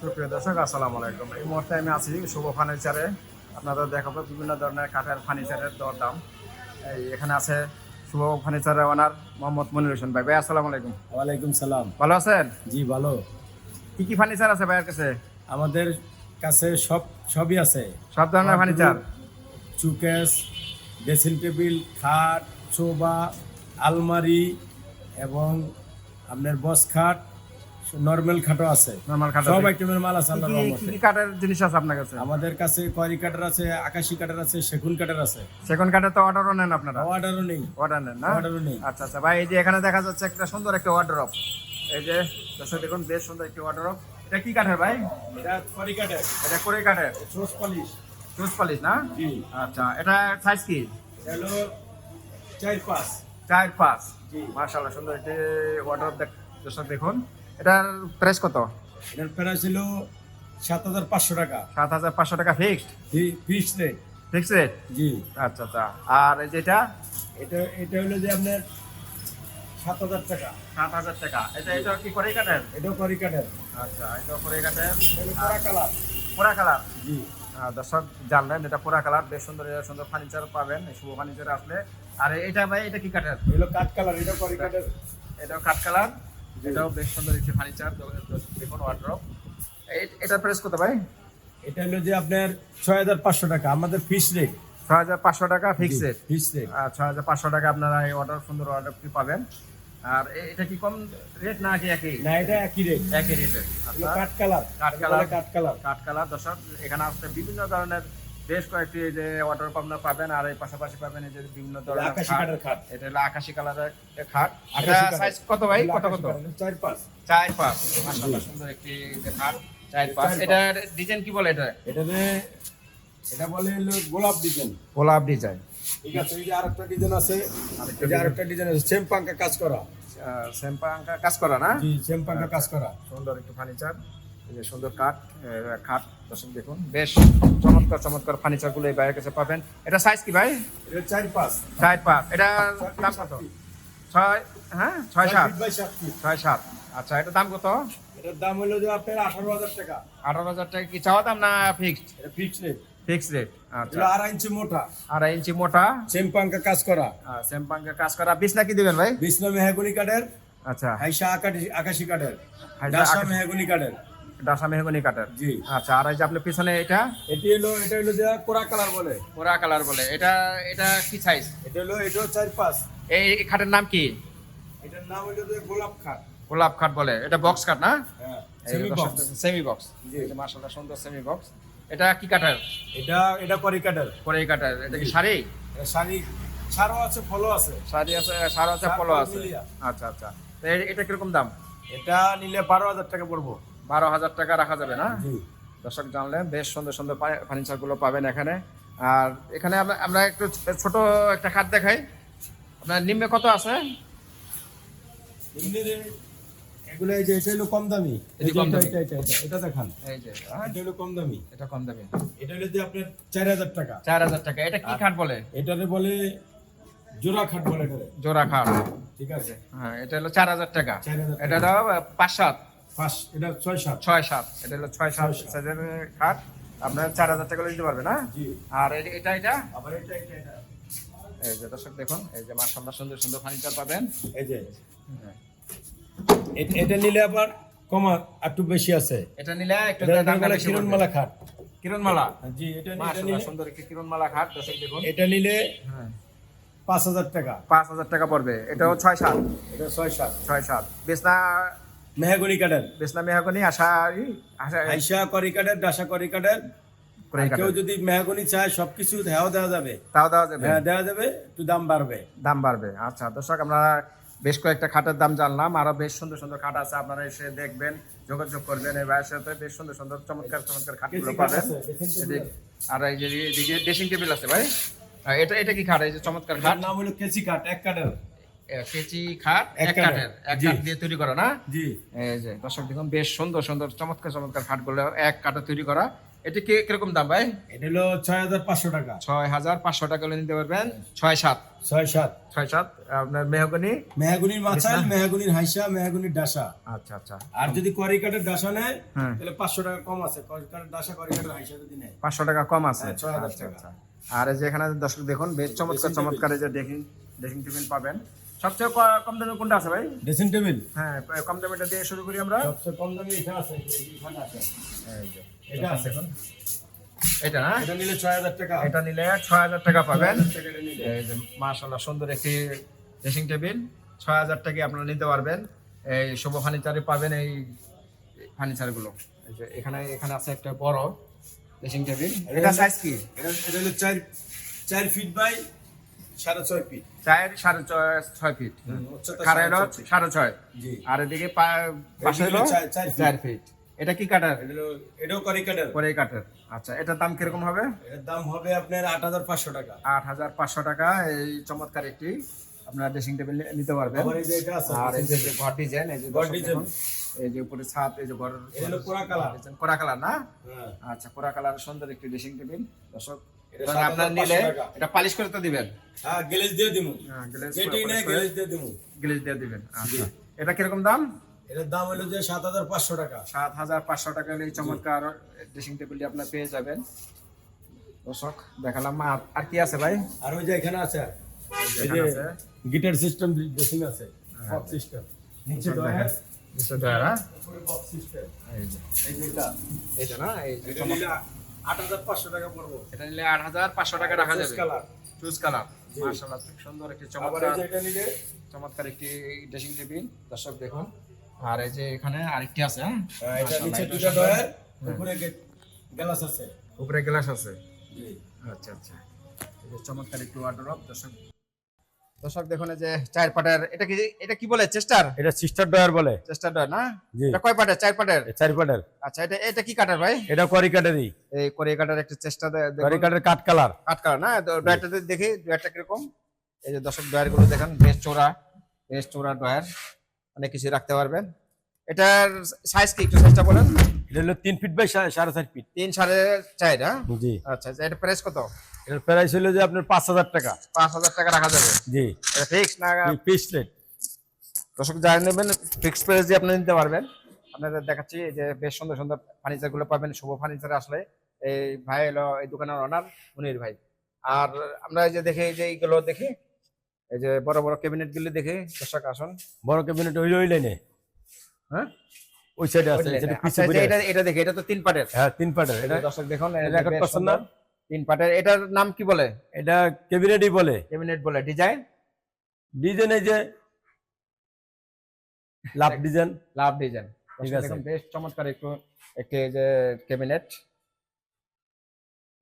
সুপ্রিয় দর্শক আসসালামু আলাইকুম। এই মুহূর্তে আমি আছি শুভ ফার্নিচারে আপনাদের দেখাবো বিভিন্ন ধরনের কাঠের ফার্নিচারের দর দাম এই এখানে আছে শুভ ফার্নিচারের ওনার মোহাম্মদ মনির হোসেন ভাই। ভাই আসসালামু আলাইকুম। ওয়ালাইকুম সালাম। ভালো আছেন? জি ভালো। কি কি ফার্নিচার আছে ভাইয়ের কাছে? আমাদের কাছে সব সবই আছে। সব ধরনের ফার্নিচার? চুকেস ড্রেসিং টেবিল খাট সোফা আলমারি এবং আপনার বস খাট নর্মাল খাটও আছে। নর্মাল খাট সব আইটেমের মাল আছে আল্লাহর রহমতে কি কাঠের জিনিস আছে আপনার কাছে? আমাদের কাছে কয়রি কাঠের আছে আকাশি কাঠের আছে সেগুন কাঠের আছে। সেকেন্ড কাঠের তো অর্ডারও নেন আপনারা? অর্ডারও নেই। অর্ডার নেন না? অর্ডারও নেই। আচ্ছা আচ্ছা। ভাই এই যে এখানে দেখা যাচ্ছে একটা সুন্দর একটা ওয়ার্ড্রপ এই যে দর্শক দেখুন বেশ সুন্দর একটি ওয়ার্ড্রপ এটা কি কাঠের ভাই? এটা কয়রি কাঠের। এটা করে কাঠের? সোস পলিশ চুজ পালিশ না? জি। আচ্ছা এটা সাইজ কি? হলো চার পাঁচ। চার পাঁচ। জি। মার্শাল্লাহ সুন্দর একটি ওয়ার্ড্রপ দর্শক দেখুন। এটার প্রাইস কত? এটার প্রাইস ছিল সাত হাজার পাঁচশো টাকা। সাত হাজার পাঁচশো টাকা fixed fix rate fixed rate জি। আচ্ছা আচ্ছা। আর এই যেটা? এটা এটা হলো যে আপনার সাত হাজার টাকা। সাত হাজার টাকা। এটা এটা কি করে কাঠের এটাও করি কাঠের আচ্ছা এটা করে কাঠের পোড়া কালার। পোড়া কালার? জি। দর্শক জানলেন এটা পোড়া কালার। বেশ সুন্দর সুন্দর ফার্নিচার পাবেন শুভ ফার্নিচার আসলে। আর এটা ভাই এটা কি কাঠের এগুলো কাঠ কালার এটাও করি কাঠের এটাও কাঠ কালার। এটাও বেশ সুন্দর একটি ফার্নিচার দেখুন ওয়ার্ড্রপ এটার প্রাইস কত ভাই? এটা হলো যে আপনার ছয় হাজার পাঁচশো টাকা আমাদের ফিক্স রেট ছয় হাজার পাঁচশো টাকা ফিক্সড ফিক্স রেট ছয় হাজার পাঁচশো টাকা আপনারা এই অর্ডার সুন্দর অর্ডারটি পাবেন। আর এটা কি কম রেট না কি একই? না এটা একই রেট একই রেটের কাঠ কালার কাঠ কালার। কাঠ কালার কাঠ কালার দর্শক এখানে আসলে বিভিন্ন ধরনের বেশ কয়েকটি এই যে অর্ডার আপনারা পাবেন আর এই পাশাপাশি পাবেন এই যে বিভিন্ন ধরনের আকাশি খাট। এটা হলো আকাশি কালারের খাট। এটা সাইজ কত ভাই? কত কত? চার পাঁচ। চার পাঁচ। মাশাআল্লাহ সুন্দর একটি যে খাট চার পাঁচ। এটার ডিজাইন কি বলে এটা? এটাতে এটা বলে গোলাপ ডিজাইন গোলাপ ডিজাইন ঠিক আছে এই যে আরেকটা ডিজাইন আছে এই যে আরেকটা ডিজাইন আছে সেম পাঙ্কা কাজ করা। স্যাম্পাঙ্কা কাজ করা না? জি সেম পাঙ্কা কাজ করা। সুন্দর একটু ফার্নিচার যে সুন্দর কাঠ খাট দর্শক দেখুন বেশ চমৎকার চমৎকার ফার্নিচারগুলো এই ভাইয়ের কাছে পাবেন। এটা সাইজ কি ভাই? এটা চার পাঁচ। চার পাঁচ। এটা দাম কত? ছয় হ্যাঁ? ছয় সাত? ছয় সাত। আচ্ছা এটার দাম কত? এটার দাম হলো যে আপনার আঠারো হাজার টাকা। আঠারো হাজার টাকা কি চাওয়া দাম না ফিক্সড এটা ফিক্স রেট ফিক্স রেট আচ্ছা। আড়াই ইঞ্চি মোটা। আড়াই ইঞ্চি মোটা। কাজ করা। কাজ করা। বিছনা কি দিবেন ভাই? মেহাগুনি কাঠের। আচ্ছা। হাইসা আকাশি আকাশি কাঠের। হাইসা ডাসা মেহাগুনি কাঠের। ডাসা মেহগনি কাটার? জি। আচ্ছা আর এই যে আপনার পিছনে এটা? এটি হলো এটা হলো যে কোরা কালার বলে। কোরা কালার বলে। এটা এটা কি সাইজ এটা হলো এটাও চার পাঁচ। এই খাটের নাম কি? এটার নাম হলো যে গোলাপ খাট। গোলাপ খাট বলে। এটা বক্স খাট না? হ্যাঁ সেমি বক্স সেমি বক্স জি। মার্শাল্লাহ সুন্দর সেমি বক্স এটা কি কাটার এটা এটা করি কাঠের। পরে এই কাঠের। এটা কি শাড়ি? এটা শাড়ি ছাড়ও আছে ফলও আছে। শাড়ি আছে সার আছে পলো আছে। আচ্ছা আচ্ছা। এটা কীরকম দাম? এটা নিলে বারো হাজার টাকা পড়ব। বারো হাজার টাকা রাখা যাবে না? দর্শক জানলেন বেশ সুন্দর সুন্দর ফার্নিচারগুলো পাবেন এখানে। আর এখানে আমরা একটু ছোট একটা খাট দেখাই। আপনার নিম্নে কত আছে? এগুলো এই যে এটা হলো কম দামি। এটি কম দামি। এটা এটা এটা। এটা দেখান। এই যে এটা। হলো কম দামি। এটা কম দামে। এটা হলো যে আপনার চার হাজার টাকা। চার হাজার টাকা। এটা কি খাট বলে? এটারে বলে জোড়া খাট বলে এটারে। জোড়া খাট। ঠিক আছে। হ্যাঁ এটা হলো চার হাজার 4,000 টাকা। এটা হলো পাঁচ সাত। পাঁচ এটা ছয় সাত। ছয় সাত এটা হলো ছয় সাত সাইজের খাট। আপনার চার হাজার টাকা দিতে পারবে না আর এটা এটা? আবার এটা এটা এটা। এই যে দর্শক দেখুন এই যে মাসাল্লাহ সুন্দর সুন্দর ফার্নিচার পাবেন। এই যে। এটা নিলে আবার কমা একটু বেশি আছে। এটা নিলে একটু এটা দামটা বেশি কিরণমালা খাট। কিরণমালা? জি এটা নি- এটা নিলে সুন্দর একটি কিরণমালা খাট দর্শক দেখুন। এটা নিলে হ্যাঁ। পাঁচ হাজার টাকা। পাঁচ হাজার টাকা পড়বে। এটাও ছয় সাত। এটা ছয় সাত। ছয় সাত। বেসনা মেহাগনি কাঠের বেসনা মেহাগনি আশা আশা করি কাঠের ডাসা করি কাঠের করে আর কাটে। কেউ যদি মেহাগনি চায় সবকিছু দেওয়া দেওয়া যাবে। তাও দেওয়া যাবে। হ্যাঁ দেওয়া যাবে একটু দাম বাড়বে। দাম বাড়বে। আচ্ছা দর্শক আমরা বেশ কয়েকটা খাটের দাম জানলাম। আরও বেশ সুন্দর সুন্দর খাট আছে আপনারা এসে দেখবেন যোগাযোগ করবেন এই ভাইয়ের সাথে। বেশ সুন্দর সুন্দর চমৎকার চমৎকার খাটগুলো পাবেন। আর এই যে এদিকে ড্রেসিং টেবিল আছে ভাই। এটা এটা কি খাট? এই যে চমৎকার খাট। নাম হলো কেচি খাট এক কাঠের কেচি খাট এক এক কাঠের। কাঠের এক কাঠ দিয়ে তৈরি করা না? জি। এই যে দর্শক দেখুন বেশ সুন্দর সুন্দর চমৎকার চমৎকার খাটগুলো এক কাঠে তৈরি করা। এটি কি কীরকম দাম ভাই? এটা হলো ছয় হাজার পাঁচশো টাকা। ছয় হাজার পাঁচশো টাকা হলে নিতে পারবেন। ছয় সাত ছয় সাত ছয় সাত আপনার মেহগনি? মেহাগুনির মাছাইল মেহাগুনির হাইসা মেহাগুনির ডাসা। আচ্ছা আচ্ছা। আর যদি করি কাঠের ডাসা নেয়। তাহলে পাঁচশো টাকা কম আছে। করি কাঠের ডাসা করি কাঠের হাইসা যদি নেয়। পাঁচশো টাকা কম আছে? হ্যাঁ, 6000 আচ্ছা, টাকা। আচ্ছা। আর এই যে দর্শক দেখুন বেশ চমৎকার চমৎকার যে টেবিল পাবেন। সবচেয়ে কম দামে কোনটা আছে ভাই? Dressing table. হ্যাঁ কম দামেটা দিয়ে শুরু করি আমরা। সবচেয়ে কম দামে এটা আছে এখানে আছে। যে, এটা আছে এটা না? এটা নিলে ছয় হাজার টাকা। এটা নিলে ছয় হাজার টাকা পাবেন। এটা মাশাল্লাহ সুন্দর একটি ড্রেসিং টেবিল। ছয় হাজার টাকা আপনারা নিতে পারবেন। এই শুভ ফার্নিচারে পাবেন এই ফার্নিচারগুলো। এখানে এখানে আছে একটা বড় ড্রেসিং টেবিল। এটা সাইজ কি? এটা এটা হলো চার চার ফিট বাই সাড়ে ছয় ফিট চার সাড়ে ছয় ছয় ফিট খাড়া হলো সাড়ে ছয় আর এদিকে পাশে হলো হলো চার- চার feet। চার ফিট এটা কি কাটার এটাও করি কাঠের পরে কাটার আচ্ছা এটার দাম কীরকম হবে? এটার দাম হবে আপনার আট হাজার পাঁচশো টাকা। আট হাজার পাঁচশো টাকা। এই চমৎকার একটি আপনার ড্রেসিং টেবিল নিতে পারবেন। আর এই যে ঘর ডিজাইন এই যে ঘর ডিজাইন। এই যে উপরে ছাদ এই যে ঘর কোরা কালার কোরা কালার না? হ্যাঁ। আচ্ছা কোরা কালার সুন্দর একটি ড্রেসিং টেবিল দর্শক আপনার নিলে এটা পালিশ করে তো দিবেন? হ্যাঁ গ্লেজ দিয়ে দিমু। হ্যাঁ গ্লেজ দিয়ে দিমু। গ্লেজ দিয়ে দিবেন আচ্ছা। এটা কীরকম দাম? এটার দাম হলো যে সাত হাজার পাঁচশো টাকা। সাত হাজার পাঁচশো টাকা এই চমৎকার ড্রেসিং টেবিলটি আপনার পেয়ে যাবেন। দর্শক দেখালাম। আর- কি আছে ভাই? আর ওই যে এখানে আছে। গিটার সিস্টেম ড্রেসিং আছে বক্স সিস্টেম। নিচে দয়া, হ্যাঁ? Box system. এই যে এইটা না এই নিলে আট হাজার পাঁচশো টাকা পড়ব। এটা নিলে আট হাজার পাঁচশো টাকা রাখা যাবে। কালার চুজ কালার মার্শাল্লাহ সুন্দর একটি চমৎকার এটা নিলে? চমৎকার একটি ড্রেসিং টেবিল দর্শক দেখুন। আর এই যে এখানে আরেকটি আছে হ্যাঁ? এটা নিচে এটা ডয়ার উপরে গ্লাস আছে। উপরে গ্লাস আছে। আচ্ছা আচ্ছা। চমৎকার একটু ওয়ার্ডরোব দর্শক দর্শক দেখুন যে চার পাটের এটা কি এটা কি বলে চেস্টার? এটা সিস্টার ডয়ার বলে। চেস্টার ডয় না? এটা কয় পাটের চার পাটের? চারি পাটের। আচ্ছা এটা এটা কি কাটার ভাই? এটা করি কাঠেরই এই কোরিয়া কাটার একটা চেষ্টা করি কাঠের কাঠ কালার। কাট কালার না? ডয়ারটা দেখি ডয়ারটা কীরকম? এই যে দর্শক ডয়ারগুলো দেখেন বেশ চোরা বেশ চোরা ডয়ার অনেক কিছু রাখতে পারবেন। এটার সাইজ কি একটু সাইজটা বলেন? এটা হলো তিন ফিট বাই সাড়ে চার ফিট তিন সাড়ে চার হ্যাঁ? জি। আচ্ছা আচ্ছা এটা প্রাইস কত? এটার প্রাইস হলো যে আপনার পাঁচ হাজার টাকা। পাঁচ হাজার টাকা রাখা যাবে। জি। এটা ফিক্স না পিস রেট দর্শক যা নেবেন ফিক্সড প্রাইস দিয়ে আপনি নিতে পারবেন। আপনাদের দেখাচ্ছি এই যে বেশ সুন্দর সুন্দর ফার্নিচারগুলো পাবেন শুভ ফার্নিচার আসলে। এই ভাই হলো এই দোকানের অনার মুনির ভাই। আর আমরা এই যে দেখি এই যে এইগুলো দেখি এই যে বড় বড় ক্যাবিনেটগুলো দেখি দর্শক আসুন। বড় ক্যাবিনেট ওই ওই লাইনে হ্যাঁ? ওই সাইডে আছে আচ্ছা, ঘুরে এটা আছে। এটা দেখি এটা তো তিন পাটের। হ্যাঁ তিন পাটের। এটা দর্শক দেখুন এটা পছন্দ? সুন্দর। তিন পাটের এটার নাম কি বলে? এটা ক্যাবিনেটই বলে। ক্যাবিনেট বলে। ডিজাইন? ডিজাইন এই যে লাভ ডিজাইন। লাভ ডিজাইন। ঠিক আছে। বেশ চমৎকার একটু একটি যে ক্যাবিনেট।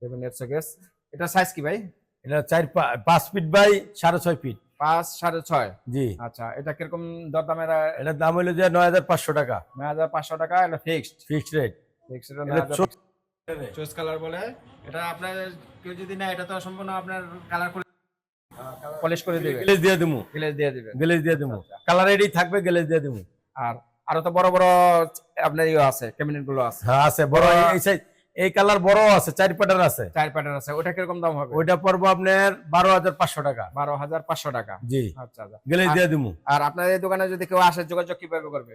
ক্যাবিনেট শোকেস এটা সাইজ কি ভাই? এটা চার পাঁচ ফিট বাই সাড়ে ছয় ফিট। পাঁচ সাড়ে ছয়? জি। আচ্ছা এটা কীরকম দরদামের এটার দাম হলো যে নয় হাজার পাঁচশো টাকা। নয় হাজার পাঁচশো টাকা এটা ফিক্সড ফিক্সড রেট ফিক্সড এটা চো- চয়েস কালার বলে। এটা আপনার কেউ যদি না এটা তো সম্পূর্ণ আপনার কালার করে পলিশ করে দিবে। গ্লেজ দিয়ে দিমু। গ্লেজ দিয়ে দিবে। গ্লেজ দিয়ে দিমু। কালার এডি থাকবে গ্লেজ দিয়ে দিমু। আর আরও তো বড় বড় আপনার ইয়ে আছে ক্যাবিনেটগুলো আছে। হ্যাঁ আছে। বড় এই- সাইজ এই কালার বড় আছে চার পাটার আছে। চার প্যাটার্ন আছে। ওটা কীরকম দাম হবে? ওইটা পড়ব আপনার বারো হাজার পাঁচশো টাকা। বারো হাজার পাঁচশো টাকা। জি। আচ্ছা আচ্ছা। গ্লেজ দিয়ে দিমু। আর আপনার এই দোকানে যদি কেউ আসে যোগাযোগ কীভাবে করবে?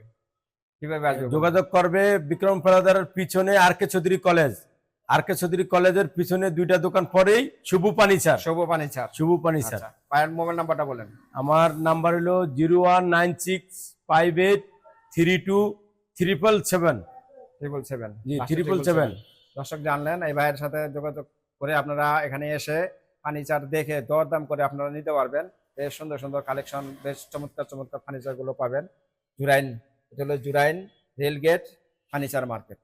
কীভাবে আসবে যোগাযোগ করবে বিক্রম ফেরাদারের পিছনে R K Chowdhury college. R K Chowdhury কলেজের পিছনে দুইটা দোকান পরেই শুভ পানি স্যার। শুভ পানি ছাড় শুভ পানি স্যার। আচ্ছা পায়ের মোবাইল নাম্বারটা বলেন। আমার নাম্বার হলো zero one nine six five eight three two triple seven. Triple seven. জি ট্রিপল সেভেন। দর্শক জানলেন এই ভাইয়ের সাথে যোগাযোগ করে আপনারা এখানে এসে ফার্নিচার দেখে দরদাম করে আপনারা নিতে পারবেন। বেশ সুন্দর সুন্দর কালেকশন বেশ চমৎকার চমৎকার ফার্নিচারগুলো পাবেন। জুরাইন এটা হলো জুরাইন রেলগেট ফার্নিচার মার্কেট।